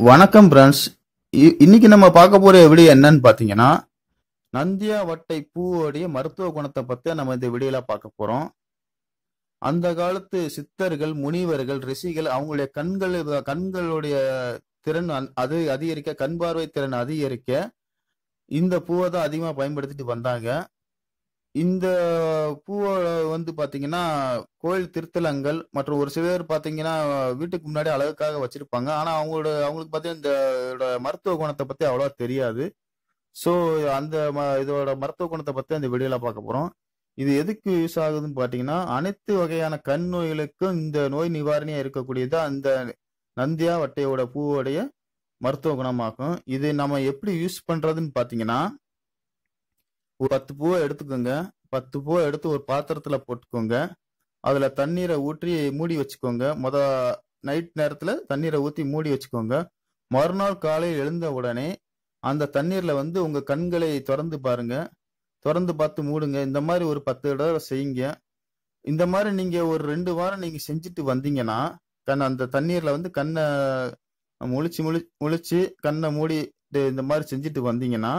வணக்கம் ஃப்ரெண்ட்ஸ் இன்னைக்கு நம்ம பார்க்க போற வீடியோ என்னன்னு பார்த்தீங்கன்னா நந்தியா வட்டை பூவோடைய மருத்துவ குணத்தை பத்தி நம்ம இந்த வீடியோல பார்க்க போறோம். அந்த காலத்து சித்தர்கள் முனிவர்கள் ரிஷிகள் அவங்களுடைய கண்கள் கண்களுடைய திறன் அந்- அது அதிகரிக்க கண் பார்வை திறன் அதிகரிக்க இந்த பூவை தான் அதிகமாக பயன்படுத்திட்டு வந்தாங்க. இந்த பூவை வந்து பாத்தீங்கன்னா கோயில் திருத்தலங்கள் மற்றும் ஒரு சிலர் பாத்தீங்கன்னா வீட்டுக்கு முன்னாடி அழகுக்காக வச்சிருப்பாங்க. ஆனா அவங்களோட அவங்களுக்கு பார்த்தீங்கன்னா இந்த மருத்துவ குணத்தை பத்தி அவ்வளவா தெரியாது. ஸோ அந்த ம- இதோட மருத்துவ குணத்தை பத்தி அந்த வீடியோல பார்க்க போறோம். இது எதுக்கு யூஸ் ஆகுதுன்னு பாத்தீங்கன்னா அனைத்து வகையான கண் நோய்களுக்கும் இந்த நோய் நிவாரணியா இருக்கக்கூடியது அந்த நந்தியா வட்டையோட பூவோடைய மருத்துவ குணமாகும். இது நம்ம எப்படி யூஸ் பண்றதுன்னு பாத்தீங்கன்னா ஒரு பத்து பூவை எடுத்துக்கோங்க. பத்து பூவை எடுத்து ஒரு பாத்திரத்துல போட்டுக்கோங்க. அதுல தண்ணீரை ஊற்றி மூடி வச்சுக்கோங்க. மொத நைட் நேரத்துல தண்ணீரை ஊற்றி மூடி வச்சுக்கோங்க. மறுநாள் காலையில் எழுந்த உடனே அந்த தண்ணீர்ல வந்து உங்க கண்களை திறந்து பாருங்க. திறந்து பார்த்து மூடுங்க. இந்த மாதிரி ஒரு பத்து தடவை செய்யுங்க. இந்த மாதிரி நீங்க ஒரு ரெண்டு வாரம் நீங்க செஞ்சுட்டு வந்தீங்கன்னா கண் அந்த தண்ணீர்ல வந்து கண்ணை முழிச்சு முழி முழிச்சு கண்ணை மூடி இந்த மாதிரி செஞ்சுட்டு வந்தீங்கன்னா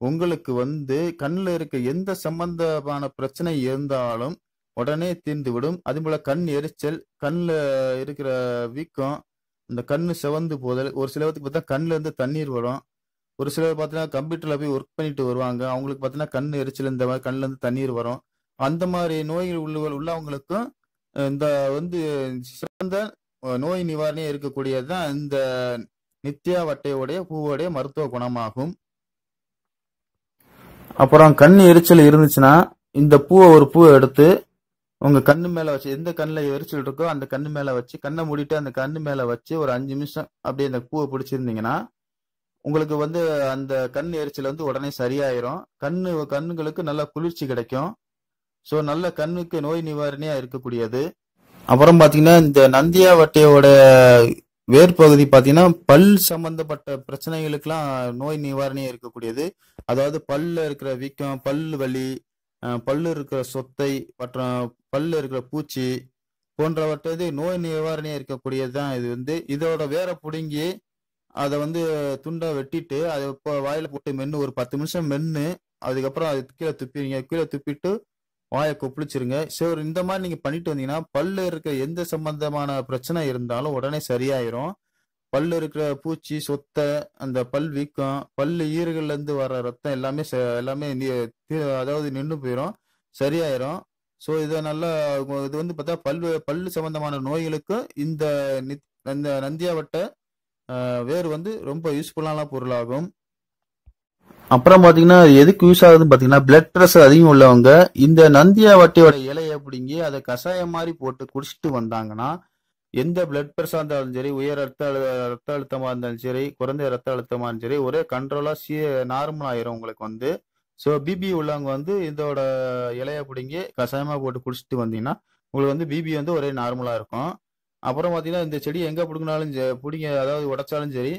உங்களுக்கு வந்து கண்ணில் இருக்க எந்த சம்பந்தமான பிரச்சனை இருந்தாலும் உடனே தீர்ந்து விடும். அதே போல கண் எரிச்சல் கண்ணில் இருக்கிற வீக்கம் இந்த கண்ணு சிவந்து போதல். ஒரு சிலவத்துக்கு பார்த்தா கண்ணில் இருந்து தண்ணீர் வரும். ஒரு சிலர் பார்த்தீங்கன்னா கம்ப்யூட்டரில் போய் ஒர்க் பண்ணிட்டு வருவாங்க. அவங்களுக்கு பார்த்தீங்கன்னா கண் எரிச்சல் இந்த மாதிரி கண்ணிலேருந்து தண்ணீர் வரும். அந்த மாதிரி நோய்கள் உள்ள உள்ளவங்களுக்கும் இந்த வந்து சிறந்த நோய் நோய் இருக்கக்கூடியது தான் இந்த நித்யா வட்டையோடைய பூவோடைய மருத்துவ குணமாகும். அப்புறம் கண் எரிச்சல் இருந்துச்சுன்னா இந்த பூவை ஒரு பூவை எடுத்து உங்க கண்ணு மேல வச்சு எந்த கண்ணுல எரிச்சல் இருக்கோ அந்த கண்ணு மேல வச்சு கண்ணை மூடிட்டு அந்த கண்ணு மேல வச்சு ஒரு அஞ்சு நிமிஷம் அப்படியே அந்த பூவை பிடிச்சிருந்தீங்கன்னா உங்களுக்கு வந்து அந்த கண் எரிச்சல் வந்து உடனே சரியாயிரும். கண்ணு கண்ணுங்களுக்கு நல்ல குளிர்ச்சி கிடைக்கும். ஸோ நல்ல கண்ணுக்கு நோய் நிவாரணியா இருக்கக்கூடியது. அப்புறம் பாத்தீங்கன்னா இந்த நந்தியா வட்டையோட வேர்பகுதி பார்த்தீங்கன்னா பல் சம்பந்தப்பட்ட பிரச்சனைகளுக்கெல்லாம் நோய் நிவாரணியாக இருக்கக்கூடியது. அதாவது பல்ல இருக்கிற வீக்கம் பல் வலி பல்லு இருக்கிற சொத்தை மற்றும் பல்ல இருக்கிற பூச்சி போன்றவற்றது நோய் நிவாரணியாக இருக்கக்கூடியது தான் இது வந்து. இதோட வேரை பிடுங்கி அதை வந்து துண்டை வெட்டிட்டு அதை இப்போ வாயில போட்டு மென்று ஒரு பத்து நிமிஷம் மென்று அதுக்கப்புறம் அது கீழே துப்பிடுங்க கீழே துப்பிட்டு வாயை கொப்பளிச்சிருங்க சரி இந்த மாதிரி நீங்க பண்ணிட்டு வந்தீங்கன்னா பல்லு இருக்க எந்த சம்பந்தமான பிரச்சனை இருந்தாலும் உடனே சரியாயிரும். பல்லு இருக்கிற பூச்சி சொத்தை அந்த பல் வீக்கம் பல்லு ஈறுகள்ல இருந்து வர ரத்தம் எல்லாமே ச- எல்லாமே அதாவது நின்று போயிடும் சரியாயிரும். ஸோ இதை நல்லா இது வந்து பார்த்தா பல்வே பல்லு சம்பந்தமான நோய்களுக்கு இந்த நித்- இந்த நந்தியாவட்ட வேர் வந்து ரொம்ப யூஸ்ஃபுல்லான பொருளாகும். அப்புறம் பாத்தீங்கன்னா எதுக்கு யூஸ் ஆகுதுன்னு பாத்தீங்கன்னா பிளட் பிரஷர் அதிகம் உள்ளவங்க இந்த நந்தியா வட்டையோட இலையை பிடுங்கி அதை கஷாயம் மாதிரி போட்டு குடிச்சிட்டு வந்தாங்கன்னா எந்த பிளட் பிரஷரா இருந்தாலும் சரி உயர் ரத்த அழு ரத்த அழுத்தமா இருந்தாலும் சரி குறைந்த ரத்த அழுத்தமா இருந்தாலும் சரி ஒரே கண்ட்ரோலா சீ நார்மல் ஆயிரும் உங்களுக்கு வந்து. ஸோ பிபி உள்ளவங்க வந்து இதோட இலையை பிடுங்கி கஷாயமா போட்டு குடிச்சிட்டு வந்தீங்கன்னா உங்களுக்கு வந்து பிபி வந்து ஒரே நார்மலா இருக்கும். அப்புறம் பாத்தீங்கன்னா இந்த செடி எங்க பிடுங்கினாலும் சரி, பிடிங்க அதாவது உடைச்சாலும் சரி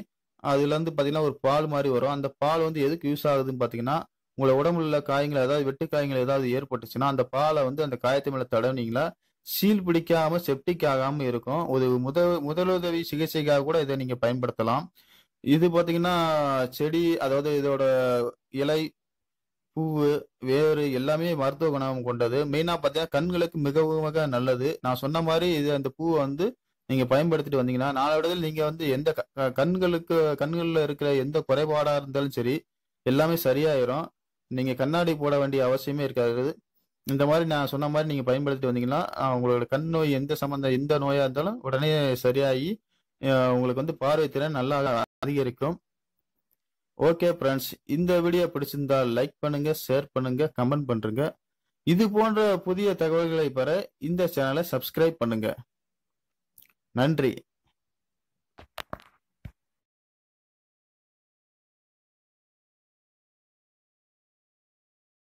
அதுல இருந்து பாத்தீங்கன்னா ஒரு பால் மாதிரி வரும். அந்த பால் வந்து எதுக்கு யூஸ் ஆகுதுன்னு பாத்தீங்கன்னா உங்களை உடம்புல உள்ள காயங்கள் ஏதாவது வெட்டு காயங்கள் ஏதாவது ஏற்பட்டுச்சுன்னா அந்த பாலை வந்து அந்த காயத்து மேல தடவுனீங்களா சீல் பிடிக்காம செப்டிக் ஆகாம இருக்கும். ஒரு முத முதலுதவி சிகிச்சைக்காக கூட இதை நீங்க பயன்படுத்தலாம். இது பாத்தீங்கன்னா செடி அதாவது இதோட இலை பூவு வேறு எல்லாமே மருத்துவ குணம் கொண்டது. மெயினா பார்த்தீங்கன்னா கண்களுக்கு மிகவும் மிக நல்லது. நான் சொன்ன மாதிரி இது அந்த பூவை வந்து நீங்க பயன்படுத்திட்டு வந்தீங்கன்னா நாளடைவில் நீங்க வந்து எந்த க- க- கண்களுக்கு கண்களில் இருக்கிற எந்த குறைபாடா இருந்தாலும் சரி எல்லாமே சரியாயிரும். நீங்க கண்ணாடி போட வேண்டிய அவசியமே இருக்காது. இந்த மாதிரி நான் சொன்ன மாதிரி நீங்க பயன்படுத்திட்டு வந்தீங்கன்னா உங்களோட கண் நோய் எந்த சம்பந்தம் எந்த நோயா இருந்தாலும் உடனே சரியாகி உங்களுக்கு வந்து பார்வை திறன் நல்லா அதிகரிக்கும். ஓகே ஃப்ரெண்ட்ஸ் இந்த வீடியோ பிடிச்சிருந்தா லைக் பண்ணுங்க ஷேர் பண்ணுங்க கமெண்ட் பண்ணுங்க இது போன்ற புதிய தகவல்களை பெற இந்த சேனலை சப்ஸ்கிரைப் பண்ணுங்க. நன்றி.